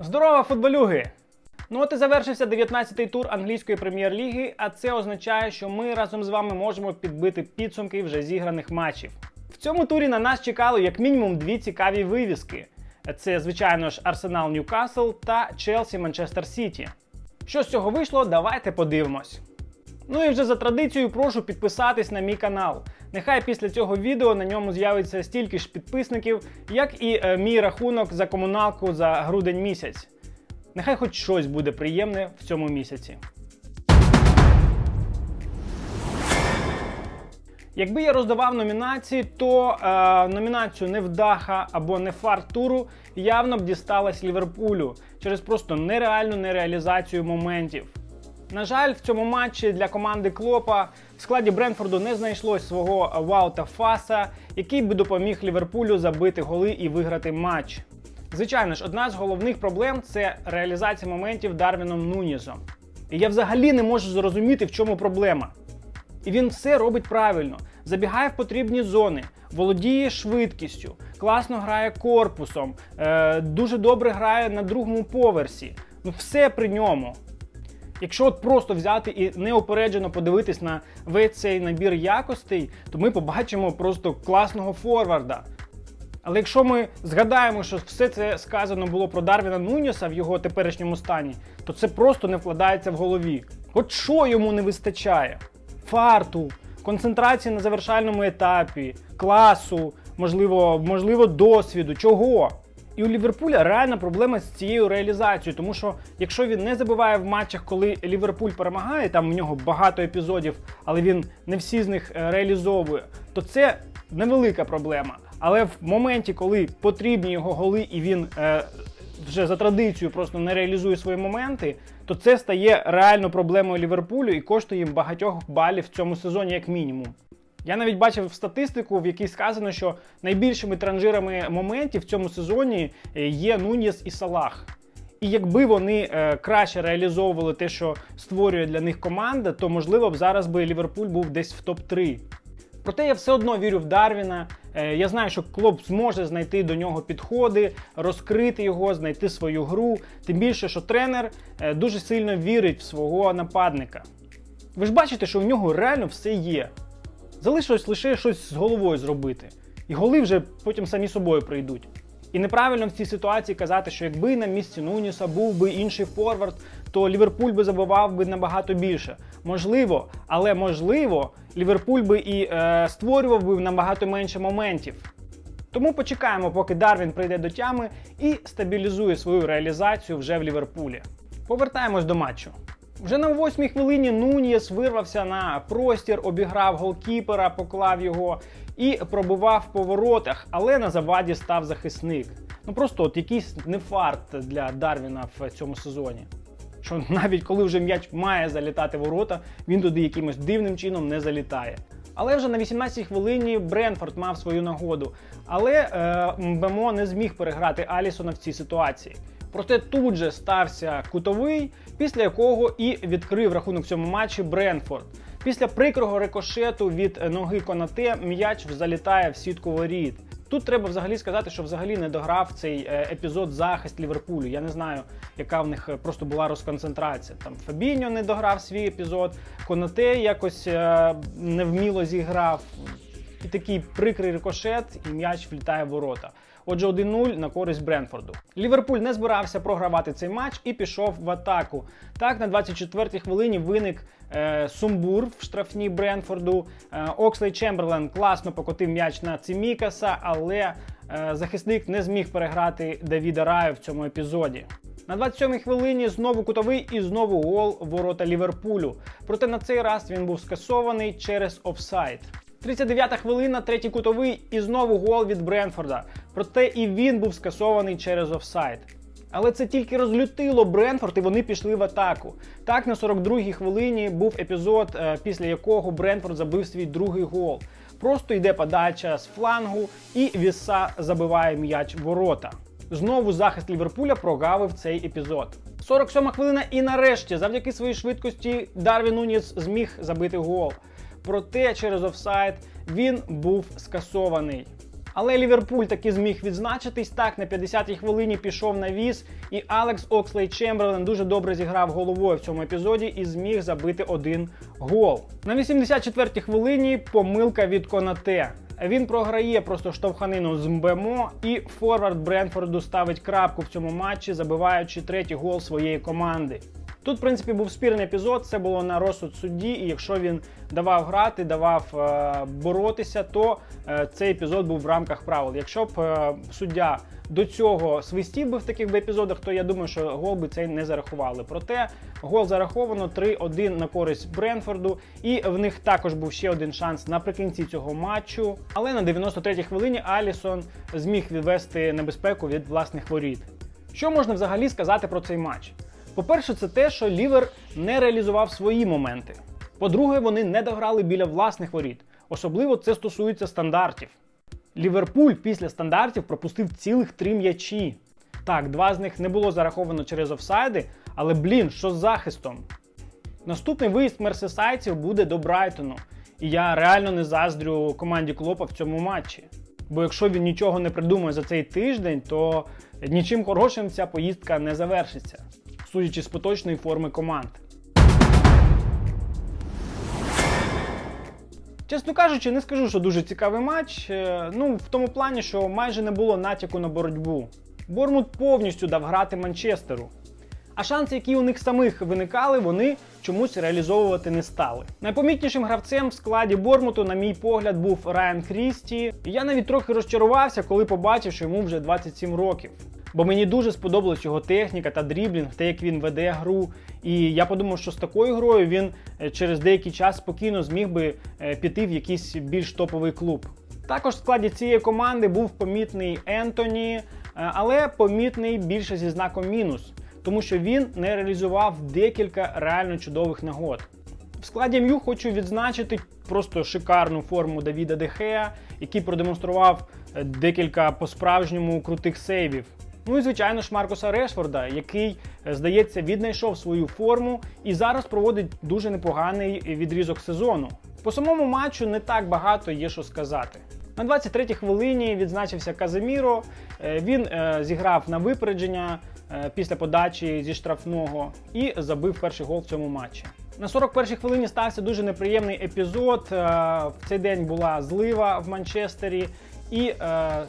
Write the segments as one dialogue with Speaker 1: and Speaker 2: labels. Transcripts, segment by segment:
Speaker 1: Здорово, футболюги! Ну от і завершився 19-й тур англійської прем'єр-ліги, а це означає, що ми разом з вами можемо підбити підсумки вже зіграних матчів. В цьому турі на нас чекало як мінімум дві цікаві вивіски. Це, звичайно ж, Арсенал Ньюкасл та Челсі Манчестер Сіті. Що з цього вийшло, давайте подивимось. Ну і вже за традицією прошу підписатись на мій канал. Нехай після цього відео на ньому з'явиться стільки ж підписників, як і е, мій рахунок за комуналку за грудень місяць. Нехай хоч щось буде приємне в цьому місяці. Якби я роздавав номінації, то е, номінацію невдаха або не фарт туру явно б дісталась Ліверпулю через просто нереальну нереалізацію моментів. На жаль, в цьому матчі для команди Клопа в складі Бренфорду не знайшлось свого Ваута Фаса, який би допоміг Ліверпулю забити голи і виграти матч. Звичайно ж, одна з головних проблем це реалізація моментів Дарвіном Нунізом. І я взагалі не можу зрозуміти, в чому проблема. І він все робить правильно. Забігає в потрібні зони, володіє швидкістю, класно грає корпусом, е, дуже добре грає на другому поверсі. Ну все при ньому. Якщо от просто взяти і неопереджено подивитись на весь цей набір якостей, то ми побачимо просто класного форварда. Але якщо ми згадаємо, що все це сказано було про Дарвіна Нуніса в його теперішньому стані, то це просто не вкладається в голові. От що йому не вистачає? Фарту, концентрації на завершальному етапі, класу, можливо, можливо, досвіду, чого? І у Ліверпуля реальна проблема з цією реалізацією, тому що якщо він не забиває в матчах, коли Ліверпуль перемагає, там у нього багато епізодів, але він не всі з них е, реалізовує, то це невелика проблема. Але в моменті, коли потрібні його голи, і він е, вже за традицією просто не реалізує свої моменти, то це стає реально проблемою Ліверпулю і коштує їм багатьох балів в цьому сезоні, як мінімум. Я навіть бачив статистику, в якій сказано, що найбільшими транжирами моментів в цьому сезоні е, є Нуніс і Салах. І якби вони е, краще реалізовували те, що створює для них команда, то можливо б зараз би Ліверпуль був десь в топ-3. Проте я все одно вірю в Дарвіна. Е, Я знаю, що клуб зможе знайти до нього підходи, розкрити його, знайти свою гру. Тим більше, що тренер дуже сильно вірить в свого нападника. Ви ж бачите, що у нього реально все є. Залишилось лише щось з головою зробити. І голи вже потім самі собою прийдуть. І неправильно в цій ситуації казати, що якби на місці Нуніса був би інший форвард, то Ліверпуль би забивав би набагато більше. Можливо, але можливо, Ліверпуль би і е, створював би набагато менше моментів. Тому почекаємо, поки Дарвін прийде до тями і стабілізує свою реалізацію вже в Ліверпулі. Повертаємось до матчу. Вже на восьмій хвилині Нунієс вирвався на простір, обіграв голкіпера, поклав його і пробивав по воротах, але на заваді став захисник. Ну просто от якийсь нефарт для Дарвіна в цьому сезоні. Що навіть коли вже м'яч має залітати в ворота, він туди якимось дивним чином не залітає. Але вже на 18-й хвилині Бренфорд мав свою нагоду. Але е, Мбемо не зміг переграти Алісона в цій ситуації. Проте тут же стався кутовий, після якого і відкрив рахунок в цьому матчі Бренфорд. Після прикрого рикошету від ноги Конате м'яч залітає в сітку воріт. Тут треба взагалі сказати, що взагалі не дограв цей е, епізод захист Ліверпулю. Я не знаю, яка в них е, просто була розконцентрація. Там Фабіньо не дограв свій епізод, Конате якось е, невміло зіграв. І такий прикрий рикошет, і м'яч влітає в ворота. Отже, 1-0 на користь Бренфорду. Ліверпуль не збирався програвати цей матч і пішов в атаку. Так, на 24-й хвилині виник е, сумбур в штрафній Бренфорду. Е, Окслей Чемберлен класно покотив м'яч на Цимікаса, але е, захисник не зміг переграти Давіда Раю в цьому епізоді. На 27-й хвилині знову кутовий і знову гол ворота Ліверпулю. Проте на цей раз він був скасований через офсайд. 39-та хвилина, третій кутовий і знову гол від Бренфорда. Проте і він був скасований через офсайд. Але це тільки розлютило Бренфорд, і вони пішли в атаку. Так, на 42-й хвилині був епізод, е, після якого Бренфорд забив свій другий гол. Просто йде подача з флангу, і Віса забиває м'яч в ворота. Знову захист Ліверпуля прогавив цей епізод. 47 хвилина, і нарешті, завдяки своїй швидкості, Дарвін Нуніс зміг забити гол. Проте через офсайд він був скасований. Але Ліверпуль таки зміг відзначитись. Так, на 50-й хвилині пішов на віз, і Алекс Окслей Чемберлен дуже добре зіграв головою в цьому епізоді і зміг забити один гол. На 84-й хвилині помилка від Конате. Він програє просто штовханину з Мбемо, і форвард Бренфорду ставить крапку в цьому матчі, забиваючи третій гол своєї команди. Тут, в принципі, був спірний епізод, це було на розсуд судді, і якщо він давав грати, давав е, боротися, то е, цей епізод був в рамках правил. Якщо б е, суддя до цього свистів би в таких би епізодах, то я думаю, що гол би цей не зарахували. Проте гол зараховано 3-1 на користь Бренфорду, і в них також був ще один шанс наприкінці цього матчу. Але на 93-й хвилині Алісон зміг відвести небезпеку від власних воріт. Що можна взагалі сказати про цей матч? По-перше, це те, що Лівер не реалізував свої моменти. По-друге, вони не дограли біля власних воріт. Особливо це стосується стандартів. Ліверпуль після стандартів пропустив цілих три м'ячі. Так, два з них не було зараховано через офсайди, але блін, що з захистом? Наступний виїзд мерсесайців буде до Брайтону. І я реально не заздрю команді Клопа в цьому матчі. Бо якщо він нічого не придумає за цей тиждень, то нічим хорошим ця поїздка не завершиться, судячи з поточної форми команд. Чесно кажучи, не скажу, що дуже цікавий матч. Е, Ну, в тому плані, що майже не було натяку на боротьбу. Бормут повністю дав грати Манчестеру. А шанси, які у них самих виникали, вони чомусь реалізовувати не стали. Найпомітнішим гравцем в складі Бормуту, на мій погляд, був Райан Крісті. І я навіть трохи розчарувався, коли побачив, що йому вже 27 років. Бо мені дуже сподобалась його техніка та дріблінг, те, як він веде гру. І я подумав, що з такою грою він е, через деякий час спокійно зміг би е, піти в якийсь більш топовий клуб. Також в складі цієї команди був помітний Ентоні, е, але помітний більше зі знаком мінус, тому що він не реалізував декілька реально чудових нагод. В складі МЮ хочу відзначити просто шикарну форму Давіда Дехея, який продемонстрував декілька по-справжньому крутих сейвів. Ну і звичайно ж Маркуса Решфорда, який, е, здається, віднайшов свою форму і зараз проводить дуже непоганий відрізок сезону. По самому матчу не так багато є що сказати. На 23-й хвилині відзначився Казиміро. Е, Він е, зіграв на випередження після подачі зі штрафного і забив перший гол в цьому матчі. На 41-й хвилині стався дуже неприємний епізод. В цей день була злива в Манчестері. І е,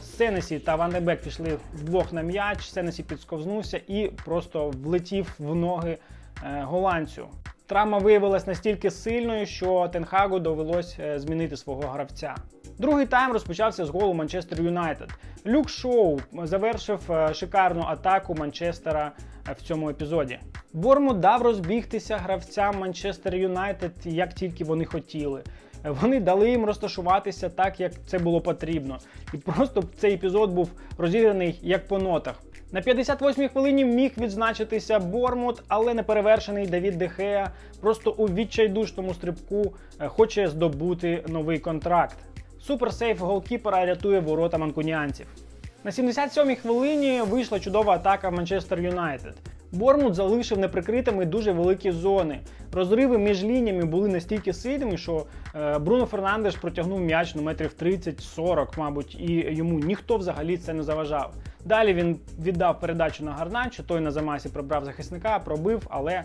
Speaker 1: Сенесі та Ван де пішли вдвох на м'яч. Сенесі підсковзнувся і просто влетів в ноги е, голландцю. Травма виявилась настільки сильною, що Тенхагу довелось е, змінити свого гравця. Другий тайм розпочався з голу Манчестер Юнайтед. Люк Шоу завершив е, шикарну атаку Манчестера е, в цьому епізоді. Бормут дав розбігтися гравцям Манчестер Юнайтед, як тільки вони хотіли. Вони дали їм розташуватися так, як це було потрібно. І просто цей епізод був розіграний як по нотах. На 58-й хвилині міг відзначитися Бормут, але неперевершений Давід Дехея просто у відчайдушному стрибку е, хоче здобути новий контракт. Суперсейф голкіпера рятує ворота манкуніанців. На 77-й хвилині вийшла чудова атака Манчестер Юнайтед. Бормут залишив неприкритими дуже великі зони. Розриви між лініями були настільки сильними, що е, Бруно Фернандеш протягнув м'яч на метрів 30-40, мабуть, і йому ніхто взагалі це не заважав. Далі він віддав передачу на Гарначо, той на замасі пробрав захисника, пробив, але, е,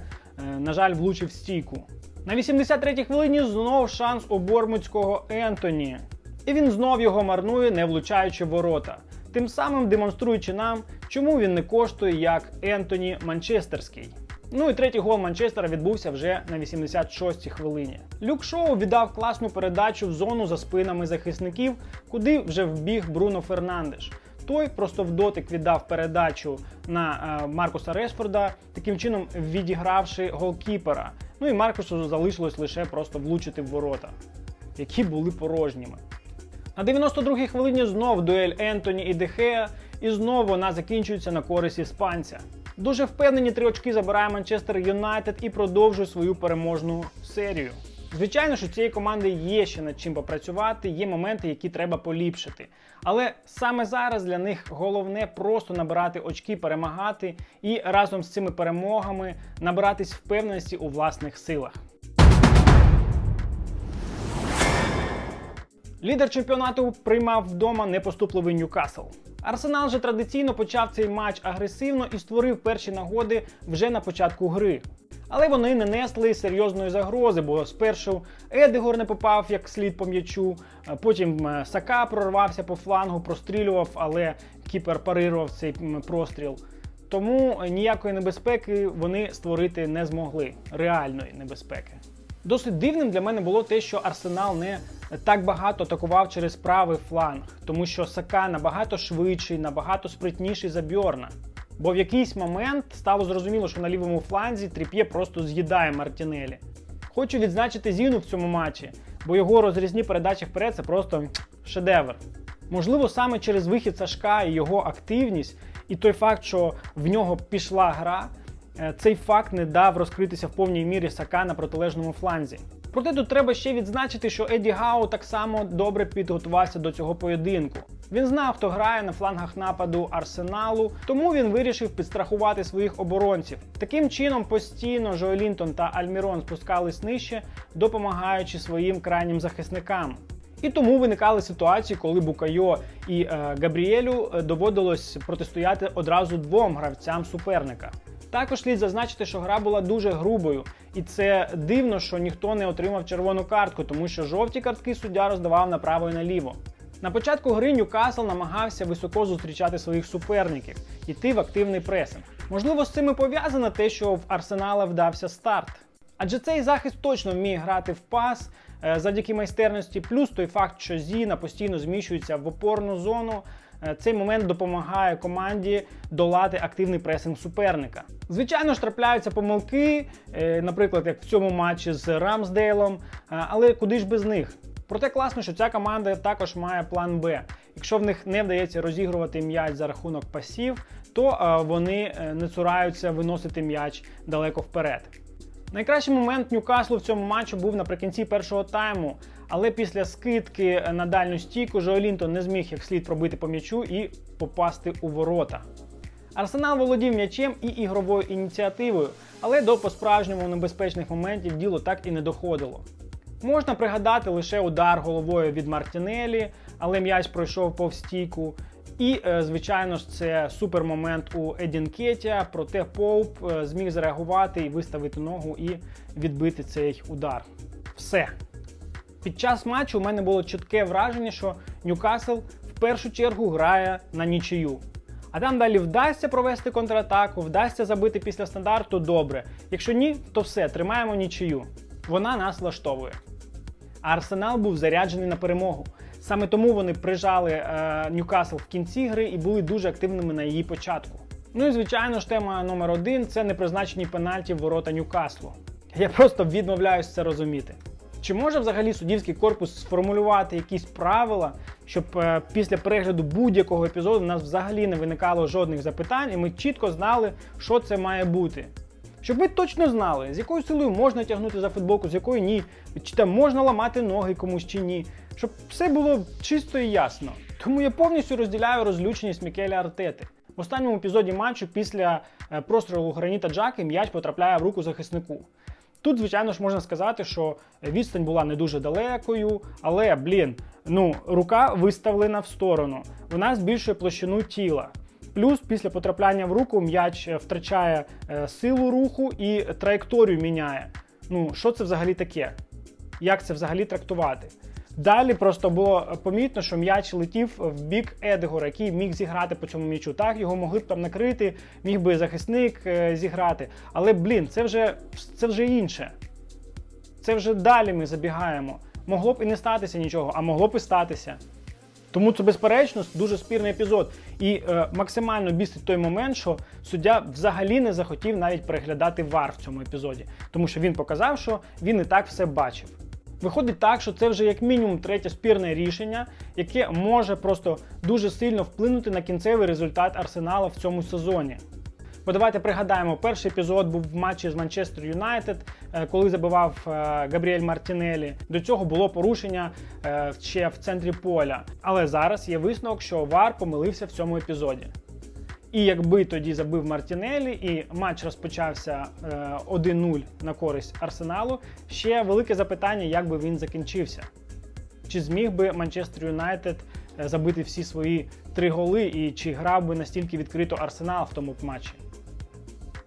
Speaker 1: на жаль, влучив стійку. На 83-й хвилині знов шанс у Бормутського Ентоні. І він знов його марнує, не влучаючи ворота. Тим самим демонструючи нам, чому він не коштує як Ентоні Манчестерський. Ну і третій гол Манчестера відбувся вже на 86-й хвилині. Люк Шоу віддав класну передачу в зону за спинами захисників, куди вже вбіг Бруно Фернандеш. Той просто в дотик віддав передачу на е, Маркуса Решфорда, таким чином відігравши голкіпера. Ну і Маркусу залишилось лише просто влучити в ворота, які були порожніми. На 92-й хвилині знов дуель Ентоні і Дехея, і знову вона закінчується на користь іспанця. Дуже впевнені три очки забирає Манчестер Юнайтед і продовжує свою переможну серію. Звичайно, що цієї команди є ще над чим попрацювати, є моменти, які треба поліпшити. Але саме зараз для них головне просто набирати очки, перемагати і разом з цими перемогами набиратись впевненості у власних силах. Лідер чемпіонату приймав вдома непоступливий Ньюкасл. Арсенал же традиційно почав цей матч агресивно і створив перші нагоди вже на початку гри. Але вони не несли серйозної загрози, бо спершу Едегор не попав як слід по м'ячу, потім е, Сака прорвався по флангу, прострілював, але кіпер парирував цей простріл. Тому ніякої небезпеки вони створити не змогли. Реальної небезпеки. Досить дивним для мене було те, що Арсенал не так багато атакував через правий фланг, тому що Сака набагато швидший, набагато спритніший за Бьорна. Бо в якийсь момент стало зрозуміло, що на лівому фланзі Тріп'є просто з'їдає Мартінелі. Хочу відзначити Зіну в цьому матчі, бо його розрізні передачі вперед це просто шедевр. Можливо, саме через вихід Сашка і його активність, і той факт, що в нього пішла гра, е, цей факт не дав розкритися в повній мірі Сака на протилежному фланзі. Проте тут треба ще відзначити, що Еді Гау так само добре підготувався до цього поєдинку. Він знав, хто грає на флангах нападу арсеналу, тому він вирішив підстрахувати своїх оборонців. Таким чином, постійно Жоелінтон та Альмірон спускались нижче, допомагаючи своїм крайнім захисникам. І тому виникали ситуації, коли Букайо і е, Габріелю е, доводилось протистояти одразу двом гравцям суперника. Також слід зазначити, що гра була дуже грубою, і це дивно, що ніхто не отримав червону картку, тому що жовті картки суддя роздавав направо і наліво. На початку гри Ньюкасл намагався високо зустрічати своїх суперників, йти в активний пресинг. Можливо, з цим і пов'язано те, що в Арсенала вдався старт. Адже цей захист точно вміє грати в пас е, завдяки майстерності, плюс той факт, що Зіна постійно зміщується в опорну зону. Е, Цей момент допомагає команді долати активний пресинг суперника. Звичайно ж, трапляються помилки, е, наприклад, як в цьому матчі з Рамсдейлом, е, але куди ж без них? Проте класно, що ця команда також має план Б. Якщо в них не вдається розігрувати м'яч за рахунок пасів, то вони не цураються виносити м'яч далеко вперед. Найкращий момент Ньюкаслу в цьому матчі був наприкінці першого тайму, але після скидки на дальню стійку Жоелінто не зміг як слід пробити по м'ячу і попасти у ворота. Арсенал володів м'ячем і ігровою ініціативою, але до по-справжньому небезпечних моментів діло так і не доходило. Можна пригадати лише удар головою від Мартінелі, але м'яч пройшов повз стійку. І, е, звичайно ж, це супермомент у Едінкетія, проте Поуп е, зміг зреагувати і виставити ногу і відбити цей удар. Все. Під час матчу у мене було чітке враження, що Ньюкасл в першу чергу грає на нічию. А там далі вдасться провести контратаку, вдасться забити після стандарту добре. Якщо ні, то все, тримаємо нічию. Вона нас влаштовує. А Арсенал був заряджений на перемогу. Саме тому вони прижали е, Ньюкасл в кінці гри і були дуже активними на її початку. Ну і звичайно ж, тема номер один це непризначені пенальті в ворота Ньюкаслу. Я просто відмовляюсь це розуміти. Чи може взагалі суддівський корпус сформулювати якісь правила, щоб е, після перегляду будь-якого епізоду у нас взагалі не виникало жодних запитань, і ми чітко знали, що це має бути? Щоб ми точно знали, з якою силою можна тягнути за футболку, з якою ні, чи там можна ламати ноги комусь чи ні, щоб все було чисто і ясно. Тому я повністю розділяю розлюченість Мікеля Артети. В останньому епізоді матчу після е, прострілу Граніта Джаки м'яч потрапляє в руку захиснику. Тут, звичайно ж, можна сказати, що відстань була не дуже далекою, але, блін, ну, рука виставлена в сторону, вона збільшує площину тіла. Плюс після потрапляння в руку м'яч е, втрачає е, силу руху і траєкторію міняє. Ну, що це взагалі таке? Як це взагалі трактувати? Далі просто було помітно, що м'яч летів в бік Едегора, який міг зіграти по цьому м'ячу. Так, його могли б там накрити, міг би захисник е, зіграти. Але, блін, це вже, це вже інше. Це вже далі ми забігаємо. Могло б і не статися нічого, а могло б і статися. Тому це, безперечно, дуже спірний епізод. І е, максимально бісить той момент, що суддя взагалі не захотів навіть переглядати вар в цьому епізоді, тому що він показав, що він і так все бачив. Виходить так, що це вже як мінімум третє спірне рішення, яке може просто дуже сильно вплинути на кінцевий результат Арсенала в цьому сезоні. Бо давайте пригадаємо, перший епізод був в матчі з Манчестер Юнайтед, е, коли забивав е, Габріель Мартінелі. До цього було порушення е, ще в центрі поля. Але зараз є висновок, що Вар помилився в цьому епізоді. І якби тоді забив Мартінелі, і матч розпочався е, 1-0 на користь Арсеналу, ще велике запитання, як би він закінчився. Чи зміг би Манчестер Юнайтед е, забити всі свої три голи, і чи грав би настільки відкрито Арсенал в тому матчі?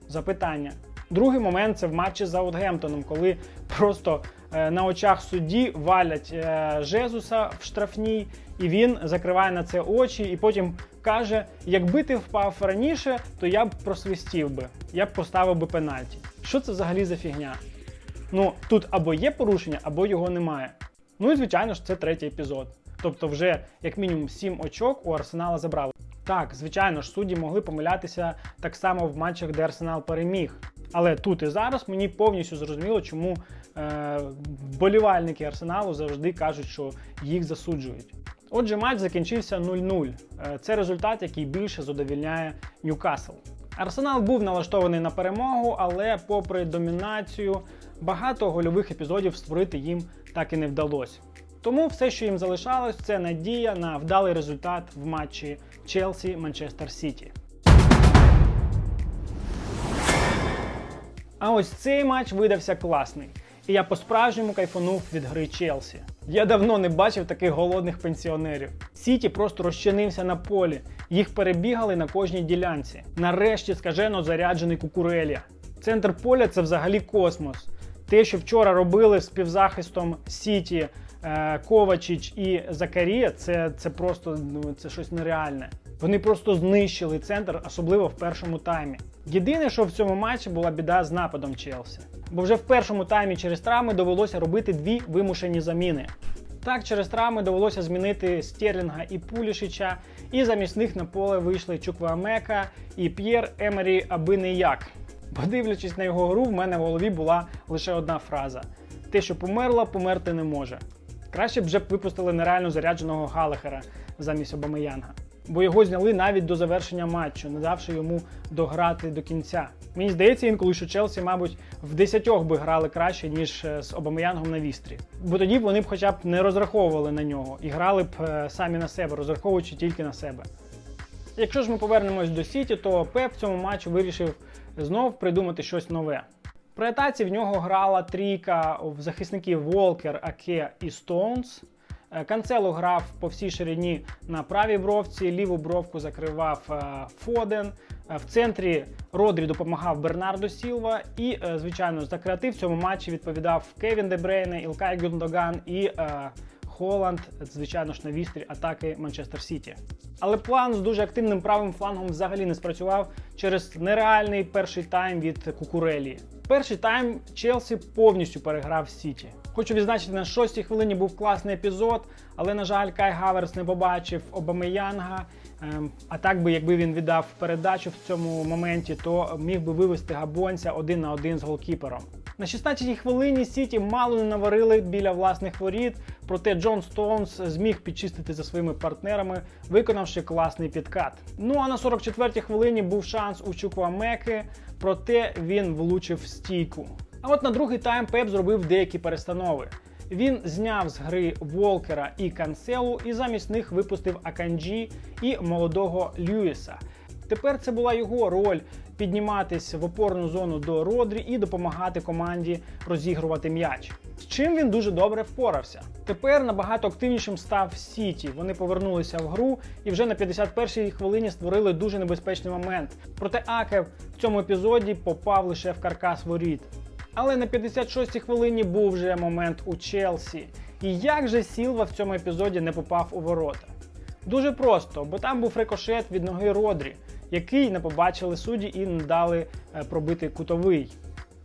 Speaker 1: Запитання. Другий момент це в матчі з Саутгемптоном, коли просто е, на очах судді валять е, Жезуса в штрафній, і він закриває на це очі, і потім каже: якби ти впав раніше, то я б просвистів би, я б поставив би пенальті. Що це взагалі за фігня? Ну тут або є порушення, або його немає. Ну і звичайно ж, це третій епізод. Тобто, вже як мінімум 7 очок у Арсенала забрали. Так, звичайно ж, судді могли помилятися так само в матчах, де Арсенал переміг. Але тут і зараз мені повністю зрозуміло, чому е, вболівальники Арсеналу завжди кажуть, що їх засуджують. Отже, матч закінчився 0-0. Е, Це результат, який більше задовільняє Ньюкасл. Арсенал був налаштований на перемогу, але попри домінацію, багато гольових епізодів створити їм так і не вдалося. Тому все, що їм залишалось, це надія на вдалий результат в матчі Челсі Манчестер Сіті. А ось цей матч видався класний. І я по-справжньому кайфанув від гри Челсі. Я давно не бачив таких голодних пенсіонерів. Сіті просто розчинився на полі, їх перебігали на кожній ділянці. Нарешті скажено заряджений кукурелія. Центр поля це взагалі космос. Те, що вчора робили з півзахистом Сіті, е, Ковачіч і Закарія, це, це просто ну, це щось нереальне. Вони просто знищили центр, особливо в першому таймі. Єдине, що в цьому матчі була біда з нападом Челсі. Бо вже в першому таймі через травми довелося робити дві вимушені заміни. Так, через травми довелося змінити Стерлінга і Пулішича, і замість них на поле вийшли Чуквамека і П'єр Емері аби не як. Подивлячись на його гру, в мене в голові була лише одна фраза: те, що померло, померти не може. Краще б вже б випустили нереально зарядженого Галахера замість Обамеянга. Бо його зняли навіть до завершення матчу, не давши йому дограти до кінця. Мені здається, інколи, що Челсі, мабуть, в десятьох би грали краще, ніж е, з Обамеянгом на вістрі. Бо тоді б вони б хоча б не розраховували на нього і грали б е, самі на себе, розраховуючи тільки на себе. Якщо ж ми повернемось до Сіті, то Пеп в цьому матчі вирішив знов придумати щось нове. При атаці в нього грала трійка в захисників Волкер, Аке і Стоунс. Е, Канцело грав по всій ширині на правій бровці, ліву бровку закривав е, Фоден. Е, В центрі Родрі допомагав Бернардо Сілва. І, звичайно, за креатив в цьому матчі відповідав Кевін Дебрейне, Ілкай Гюндоган і Холланд, звичайно ж, на вістрі атаки Манчестер Сіті. Але план з дуже активним правим флангом взагалі не спрацював через нереальний перший тайм від Кукурелі. Перший тайм Челсі повністю переграв Сіті. Хочу відзначити, на шостій хвилині був класний епізод, але, на жаль, Кай Хаверс не побачив Обамеянга. Ем, А так би, якби він віддав передачу в цьому моменті, то міг би вивести габонця один на один з голкіпером. На 16-й хвилині Сіті мало не наварили біля власних воріт, проте Джон Стоунс зміг підчистити за своїми партнерами, виконавши класний підкат. Ну а на 44-й хвилині був шанс у Чуквамеки, проте він влучив в стійку. А от на другий тайм Пеп зробив деякі перестанови. Він зняв з гри Волкера і Канселу і замість них випустив Аканджі і молодого Льюіса. Тепер це була його роль підніматись в опорну зону до Родрі і допомагати команді розігрувати м'яч. З чим він дуже добре впорався. Тепер набагато активнішим став Сіті. Вони повернулися в гру і вже на 51-й хвилині створили дуже небезпечний момент. Проте Аке в цьому епізоді попав лише в каркас воріт. Але на 56-й хвилині був вже момент у Челсі. І як же Сілва в цьому епізоді не попав у ворота? Дуже просто, бо там був рикошет від ноги Родрі, який не побачили судді і не дали е, пробити кутовий.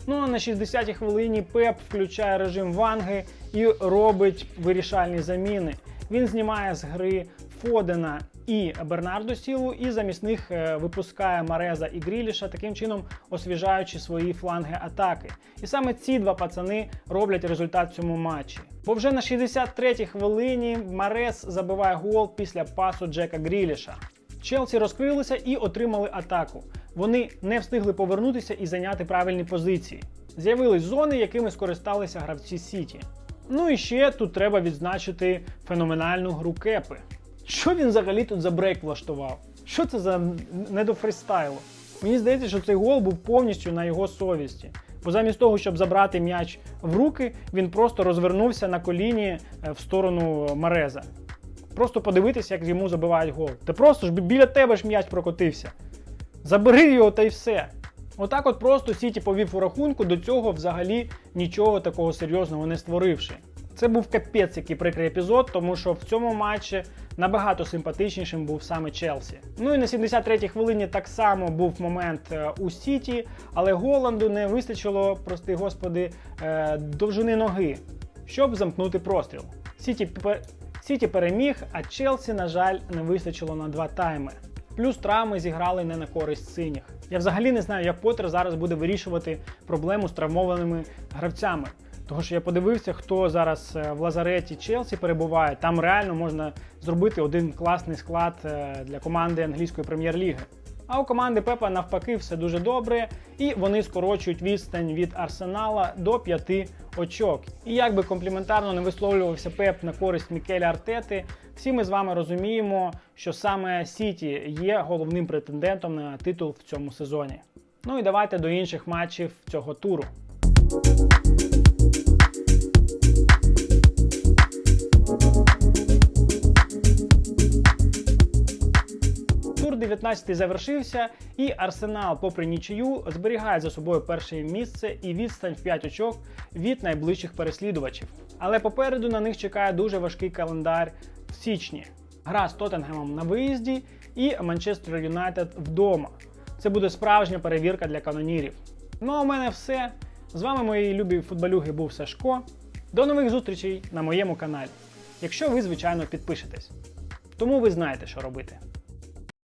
Speaker 1: Ну а на 60-й хвилині Пеп включає режим Ванги і робить вирішальні заміни. Він знімає з гри Фодена і Бернардо Сілу, і замість них е, випускає Мареза і Гріліша, таким чином освіжаючи свої фланги атаки. І саме ці два пацани роблять результат в цьому матчі. Бо вже на 63-й хвилині Марез забиває гол після пасу Джека Гріліша. Челсі розкрилися і отримали атаку. Вони не встигли повернутися і зайняти правильні позиції. З'явились зони, якими скористалися гравці Сіті. Ну і ще тут треба відзначити феноменальну гру Кепи. Що він взагалі тут за брейк влаштував? Що це за не? Мені здається, що цей гол був повністю на його совісті. Бо замість того, щоб забрати м'яч в руки, він просто розвернувся на коліні е, в сторону Мареза. Просто подивитися, як йому забивають гол. Та просто ж бі- біля тебе ж м'яч прокотився. Забери його та й все. Отак от просто Сіті повів у рахунку, до цього взагалі нічого такого серйозного не створивши. Це був капець, який прикрий епізод, тому що в цьому матчі набагато симпатичнішим був саме Челсі. Ну і на 73-й хвилині так само був момент е, у Сіті, але Голланду не вистачило, прости господи, е, довжини ноги, щоб замкнути простріл. Сіті, Сіті переміг, а Челсі, на жаль, не вистачило на два тайми. Плюс травми зіграли не на користь синіх. Я взагалі не знаю, як Поттер зараз буде вирішувати проблему з травмованими гравцями. Тому що я подивився, хто зараз е, в лазареті Челсі перебуває. Там реально можна зробити один класний склад е, для команди англійської прем'єр-ліги. А у команди Пепа навпаки все дуже добре, і вони скорочують відстань від Арсенала до 5 очок. І як би компліментарно не висловлювався Пеп на користь Мікеля Артети, всі ми з вами розуміємо, що саме Сіті є головним претендентом на титул в цьому сезоні. Ну і давайте до інших матчів цього туру. Тур 19 завершився, і Арсенал, попри нічию, зберігає за собою перше місце і відстань в 5 очок від найближчих переслідувачів. Але попереду на них чекає дуже важкий календар в січні. Гра з Тоттенгемом на виїзді і Манчестер Юнайтед вдома. Це буде справжня перевірка для канонірів. Ну а у мене все. З вами мої любі футболюги був Сашко. До нових зустрічей на моєму каналі. Якщо ви, звичайно, підпишетесь. Тому ви знаєте, що робити.